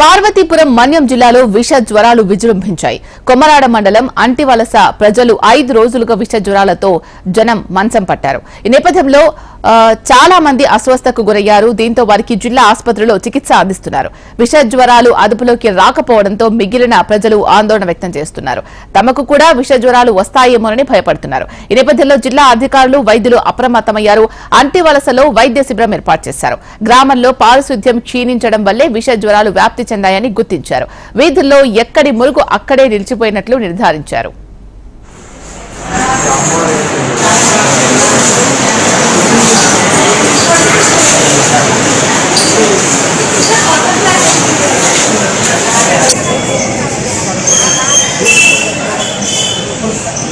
పార్వతీపురం మన్యం జిల్లాలో విష జ్వరాలు విజృంభించాయి. కొమ్మరాడ మండలం అంటివలస ప్రజలు ఐదు రోజులుగా విష జ్వరాలతో జనం మంచం పట్టారు. ఈ నేపథ్యంలో చాలా మంది అస్వస్థకు గురయ్యారు. దీంతో వారికి జిల్లా ఆసుపత్రిలో చికిత్స అందిస్తున్నారు. విష జ్వరాలు అదుపులోకి రాకపోవడంతో మిగిలిన ప్రజలు ఆందోళన వ్యక్తం చేస్తున్నారు. తమకు కూడా విష జ్వరాలు వస్తాయేమోనని భయపడుతున్నారు. ఈ నేపథ్యంలో జిల్లా అధికారులు వైద్యులు అప్రమత్తమయ్యారు. అంటివలసలో వైద్య శిబిరం ఏర్పాటు చేశారు. గ్రామంలో పారిశుద్ధ్యం క్షీణించడం వల్లే విష జ్వరాలు వ్యాప్తి చెందాయని గుర్తించారు. వీధుల్లో ఎక్కడి మురుగు అక్కడే నిలిచిపోయినట్లు నిర్ధారించారు.